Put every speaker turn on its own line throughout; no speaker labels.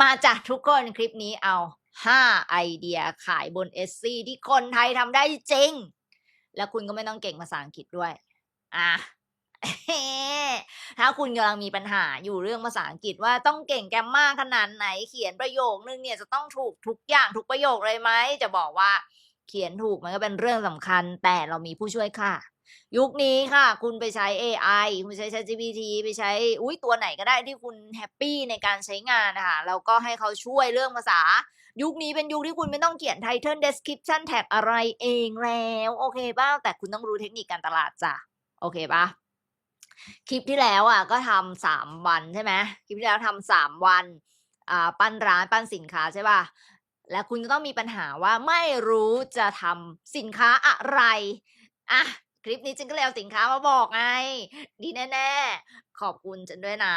มาจากทุกคนคลิปนี้เอาห้าไอเดียขายบนเอสซีที่คนไทยทำได้จริง แล้วคุณก็ไม่ต้องเก่งภาษาอังกฤษด้วย อะถ้าคุณกำลังมีปัญหาอยู่เรื่องภาษาอังกฤษว่าต้องเก่งแกรมมาขนาดไหน เขียนประโยคนึงเนี่ยจะต้องถูกทุกอย่างทุกประโยคเลยไหม จะบอกว่าเขียนถูกมันก็เป็นเรื่องสำคัญ แต่เรามีผู้ช่วยค่ะ ยุคนี้ค่ะ คุณไปใช้ AI คุณใช้ ChatGPT ไปใช้อุ้ยตัวไหนก็ได้ที่คุณแฮปปี้ในการใช้งานนะคะแล้วก็ให้เขาช่วยเรื่องภาษา ยุคนี้เป็นยุคที่คุณไม่ต้องเขียน Title Description Tag อะไรเองแล้ว โอเคป่ะแต่คุณต้องรู้เทคนิคการตลาดจ้ะ โอเคป่ะคลิปที่แล้วอะก็ทำสามวันใช่ไหมคลิปที่แล้วทำสามวันอ่าปั้นร้านปั้นสินค้าใช่ป่ะแล้วคุณก็ต้องมีปัญหาว่าไม่รู้จะทำสินค้าอะไร อะ คลิปนี้ฉันก็เลยเอาสินค้ามาบอกไง ดีแน่ๆ ขอบคุณฉันด้วยนะ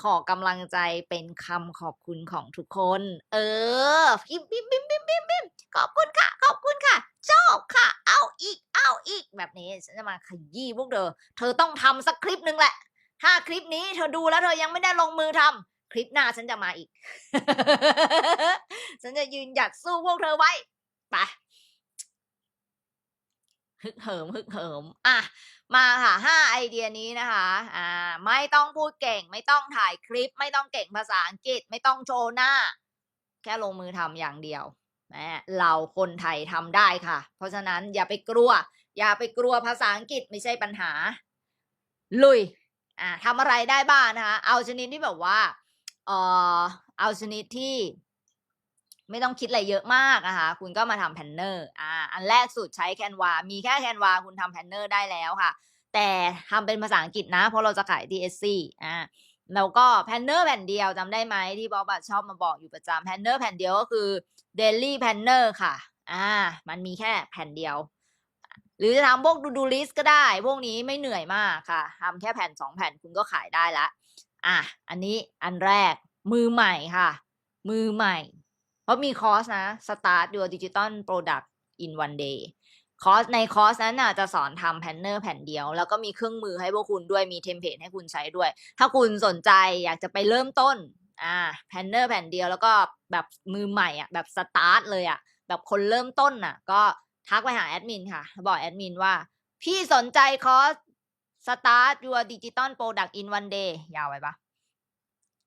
ขอกำลังใจเป็นคำขอบคุณของทุกคน เออพิมพิมพิมพิมพิมพิมขอบคุณค่ะ ขอบคุณค่ะ ชอบค่ะ เอาอีก เอาอีก แบบนี้ฉันจะมาขยี้พวกเธอ เธอต้องทำสักคลิปหนึ่งแหละ ถ้าคลิปนี้เธอดูแล้วเธอยังไม่ได้ลงมือทำคลิปหน้าฉันจะมาอีก ฉันจะยืนหยัดสู้พวกเธอไว้ ไป ฮึกเหิมฮึกเหิมอะมาค่ะห้าไอเดียนี้นะคะอ่าไม่ต้องพูดเก่ง ไม่ต้องถ่ายคลิป ไม่ต้องเก่งภาษาอังกฤษ ไม่ต้องโชว์หน้า แค่ลงมือทำอย่างเดียวแหมเราคนไทยทำได้ค่ะ เพราะฉะนั้นอย่าไปกลัว อย่าไปกลัวภาษาอังกฤษไม่ใช่ปัญหา ลุยอ่าทำอะไรได้บ้างนะคะ เอาชนิดที่แบบว่าเอ่อเอาชนิดที่ ไม่ต้องคิดอะไรเยอะมากนะคะคุณก็มาทำแพนเนอร์อ่าอันแรกสุดใช้แคนวา มีแค่แคนวาคุณทำแพนเนอร์ได้แล้วค่ะ แต่ทำเป็นภาษาอังกฤษนะ เพราะเราจะขายที่เอสซีอ่าแล้วก็แพนเนอร์แผ่นเดียวจำได้ไหมที่บอบัตชอบมาบอกอยู่ประจำแพนเนอร์แผ่นเดียวก็คือเดลี่แพนเนอร์ค่ะ อ่า มันมีแค่แผ่นเดียว หรือจะทำพวกดูดูลิสก็ได้ พวกนี้ไม่เหนื่อยมากค่ะทำแค่แผ่นสองแผ่นคุณก็ขายได้ละ อะ อันนี้อันแรกมือใหม่ค่ะ มือใหม่ เพราะมีคอร์สนะ Start Your Digital Product in One Day คอร์สในคอร์สนั้นน่ะจะสอนทำแพนเนอร์แผ่นเดียว แล้วก็มีเครื่องมือให้พวกคุณด้วยมีเทมเพลตให้คุณใช้ด้วย ถ้าคุณสนใจอยากจะไปเริ่มต้นอ่าแพนเนอร์แผ่นเดียวแล้วก็แบบมือใหม่อะแบบสตาร์ทเลยอะแบบคนเริ่มต้นน่ะ ก็ทักไปหาแอดมินค่ะ บอกแอดมินว่า พี่สนใจคอร์ส Start Your Digital Product in One Day ยาวไปปะ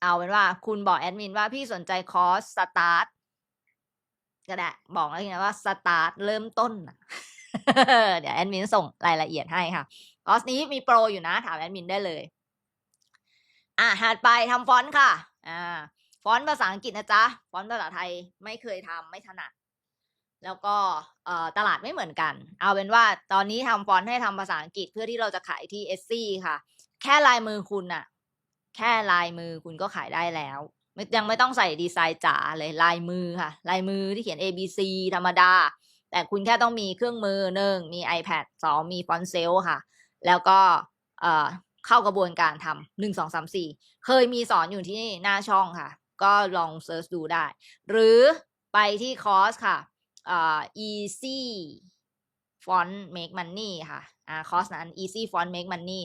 เอาเป็นว่าคุณบอกแอดมินว่าพี่สนใจคอร์ส Start ก็ได้บอกแล้วกันว่า Start เริ่มต้นเดี๋ยวแอดมินส่งรายละเอียดให้ค่ะคอร์สนี้มีโปรอยู่นะ ถามแอดมินได้เลย อะถัดไปทำฟอนต์ค่ะ อ่า ฟอนต์ภาษาอังกฤษนะจ๊ะ ฟอนต์ภาษาไทยไม่เคยทำไม่ถนัด แล้วก็เอ่อตลาดไม่เหมือนกัน เอาเป็นว่าตอนนี้ทำฟอนต์ให้ทำภาษาอังกฤษเพื่อที่เราจะขายที่เอสซี่ค่ะ แค่ลายมือคุณอะแค่ลายมือคุณก็ขายได้แล้ว ยังไม่ต้องใส่ดีไซน์จ๋าเลยลายมือค่ะ ลายมือที่เขียน A B C ธรรมดา แต่คุณแค่ต้องมีเครื่องมือหนึ่งมี iPad สองมีฟอนต์เซลค่ะ แล้วก็เอ่อเข้ากระบวนการทำหนึ่งสองสามสี่เคยมีสอนอยู่ที่หน้าช่องค่ะ ก็ลองเซิร์ชดูได้ หรือไปที่คอร์สค่ะเอ่อ easy font make money ค่ะอ่าคอร์สนั้น easy font make money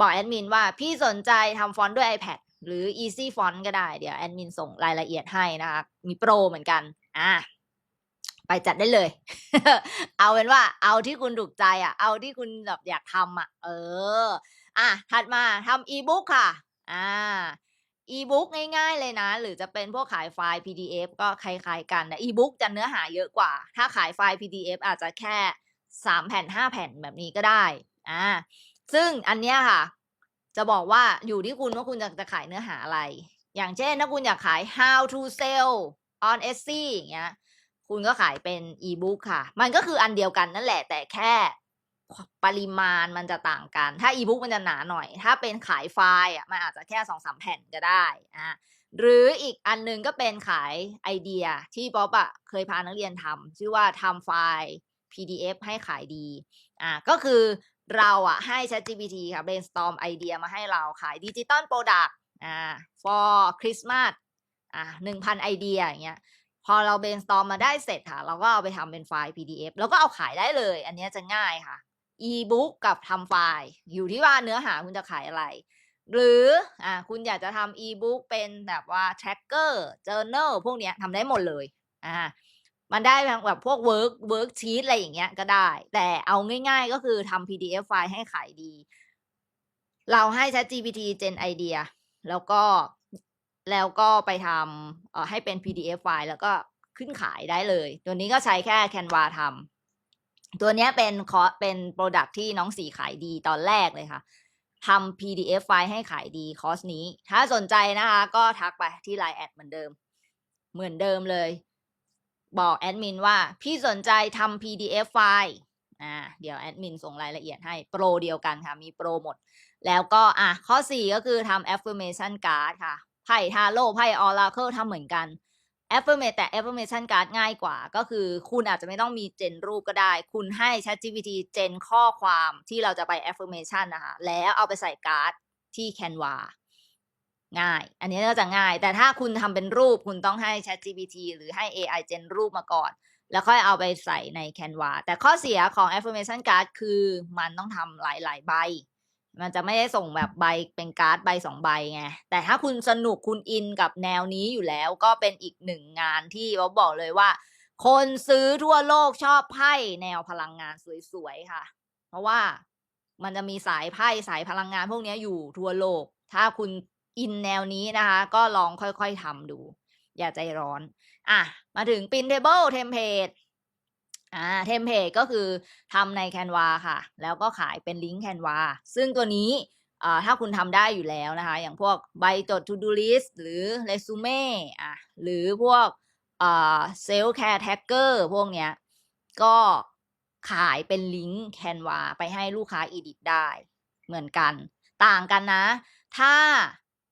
บอกแอดมินว่าพี่สนใจทำฟอนต์ด้วย iPad หรือ easy font ก็ได้ เดี๋ยวแอดมินส่งรายละเอียดให้นะคะ มีโปรเหมือนกัน อ่าไปจัดได้เลย เอาเป็นว่า เอาที่คุณถูกใจอะ เอาที่คุณแบบอยากทำอะ เออ อะ ถัดมาทำอีบุ๊กค่ะ อ่าอีบุ๊กง่ายๆเลยนะ หรือจะเป็นพวกขายไฟล์ PDF ก็คล้ายๆกันแต่อีบุ๊กจะเนื้อหาเยอะกว่า ถ้าขายไฟล์ PDF อาจจะแค่สามแผ่นห้าแผ่นแบบนี้ก็ได้อ่าซึ่งอันเนี้ยค่ะ จะบอกว่าอยู่ที่คุณว่าคุณจะจะขายเนื้อหาอะไร อย่างเช่น ถ้าคุณอยากขาย how to sell on Etsy อย่างเงี้ย คุณก็ขายเป็นอีบุ๊กค่ะ มันก็คืออันเดียวกันนั่นแหละ แต่แค่ปริมาณมันจะต่างกัน ถ้าอีบุ๊กมันจะหนาหน่อย ถ้าเป็นขายไฟล์อะ มันอาจจะแค่สองสามแผ่นก็ได้อ่าหรืออีกอันหนึงก็เป็นขายไอเดียที่ป๊อปอะเคยพานักเรียนทำชื่อว่าทำไฟล์ PDF ให้ขายดี อ่าก็คือ เราอะให้ ChatGPT ค่ะ brainstorm ไอเดียมาให้เราขายดิจิตอลโปรดักต์อ่า for Christmas อ่าหนึ่งพันไอเดียอย่างเงี้ยพอเรา brainstorm มาได้เสร็จค่ะ เราก็เอาไปทำเป็นไฟล์ PDF แล้วก็เอาขายได้เลย อันเนี้ยจะง่ายค่ะ e-book กับทำไฟล์ อยู่ที่ว่าเนื้อหาคุณจะขายอะไร หรืออ่าคุณอยากจะทำอีบุ๊กเป็นแบบว่า tracker journal พวกเนี้ยทำได้หมดเลยอ่า มันได้แบบพวก work work sheet อะไรอย่างเงี้ยก็ได้ แต่เอาง่าย ๆ ก็คือทำ PDF ไฟล์ให้ขายดี เราให้ ChatGPT Gen Idea แล้วก็แล้วก็ไปทำเอ่อให้เป็น PDF ไฟล์แล้วก็ขึ้นขายได้เลย ตัวนี้ก็ใช้แค่ Canva ทำตัวนี้เป็นคอเป็น Product ที่น้องสีขายดีตอนแรกเลยค่ะทำ PDF ไฟล์ให้ขายดีคอร์สนี้ ถ้าสนใจนะคะ ก็ทักไปที่ Line แอดเหมือนเดิม เหมือนเดิมเลย บอกแอดมินว่าพี่สนใจทำ PDF ไฟล์อ่าเดี๋ยวแอดมินส่งรายละเอียดให้โปรเดียวกันค่ะ มีโปรหมด แล้วก็อะข้อ 4 ก็คือทำ affirmation card ค่ะไพ่ทาโร่ไพ่ oracle ทำเหมือนกัน affirmate แต่ affirmation card ง่ายกว่า ก็คือคุณอาจจะไม่ต้องมีเจนรูปก็ได้ คุณให้ ChatGPT เจนข้อความที่เราจะไป affirmation นะคะแล้วเอาไปใส่การ์ดที่ Canva ง่าย อันนี้ก็จะง่าย แต่ถ้าคุณทำเป็นรูปคุณต้องให้ ChatGPT หรือให้ AI เจนรูปมาก่อน แล้วค่อยเอาไปใส่ใน Canva แต่ข้อเสียของ affirmation card คือมันต้องทำหลาย ๆ ใบ มันจะไม่ได้ส่งแบบใบเป็นการ์ดใบสองใบไง แต่ถ้าคุณสนุกคุณอินกับแนวนี้อยู่แล้วก็เป็นอีกหนึ่งงานที่เราบอกเลยว่า คนซื้อทั่วโลกชอบไพ่แนวพลังงานสวยๆค่ะ เพราะว่ามันจะมีสายไพ่สายพลังงานพวกนี้อยู่ทั่วโลก ถ้าคุณ อินแนวนี้นะคะ ก็ลองค่อยๆทำดู อย่าใจร้อน อะ มาถึง printable template อ่าเทมเพลตก็คือทำใน Canva ค่ะ แล้วก็ขายเป็นลิงก์ Canva ซึ่งตัวนี้อ่าถ้าคุณทำได้อยู่แล้วนะคะ อย่างพวกใบจด to do list หรือ resume อะหรือพวกอ่า self care tracker พวกเนี้ย ก็ขายเป็นลิงก์ Canva ไปให้ลูกค้า edit ได้เหมือนกัน ต่างกันนะ ถ้า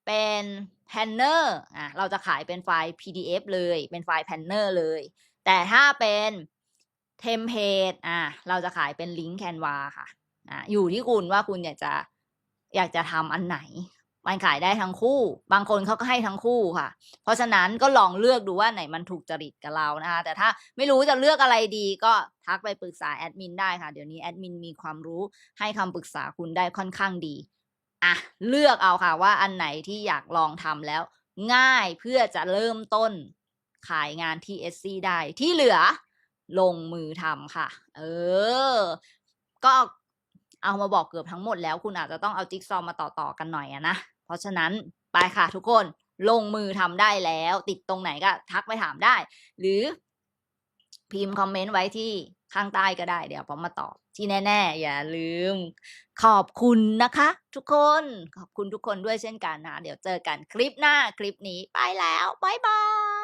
เป็น planner อะเราจะขายเป็นไฟล์ PDF เลยเป็นไฟล์ planner เลย แต่ถ้าเป็นเทมเพลตอะเราจะขายเป็นลิงก์แคนวาค่ะอะอยู่ที่คุณว่าคุณอยากจะอยากจะทำอันไหน มันขายได้ทั้งคู่ บางคนเขาก็ให้ทั้งคู่ค่ะ เพราะฉะนั้นก็ลองเลือกดูว่าไหนมันถูกจริตกับเรานะคะ แต่ถ้าไม่รู้จะเลือกอะไรดีก็ทักไปปรึกษาแอดมินได้ค่ะ เดี๋ยวนี้แอดมินมีความรู้ให้คำปรึกษาคุณได้ค่อนข้างดี อะเลือกเอาค่ะว่าอันไหนที่อยากลองทำแล้ว ง่ายเพื่อจะเริ่มต้นขายงานที่ SC ได้ที่เหลือลงมือทำค่ะ เออ ก็เอามาบอกเกือบทั้งหมดแล้วคุณอาจจะต้องเอาจิ๊กซอว์มาต่อๆกันหน่อยอะนะ เพราะฉะนั้นไปค่ะทุกคนลงมือทำได้แล้ว ติดตรงไหนก็ทักไปถามได้ หรือพิมพ์คอมเมนต์ไว้ที่ ข้างใต้ก็ได้เดี๋ยวผมมาตอบที่แน่ ๆ อย่าลืม ขอบคุณนะคะ ทุกคนขอบคุณทุกคนด้วยเช่นกันนะ เดี๋ยวเจอกันคลิปหน้าคลิปนี้ไปแล้วบ๊ายบาย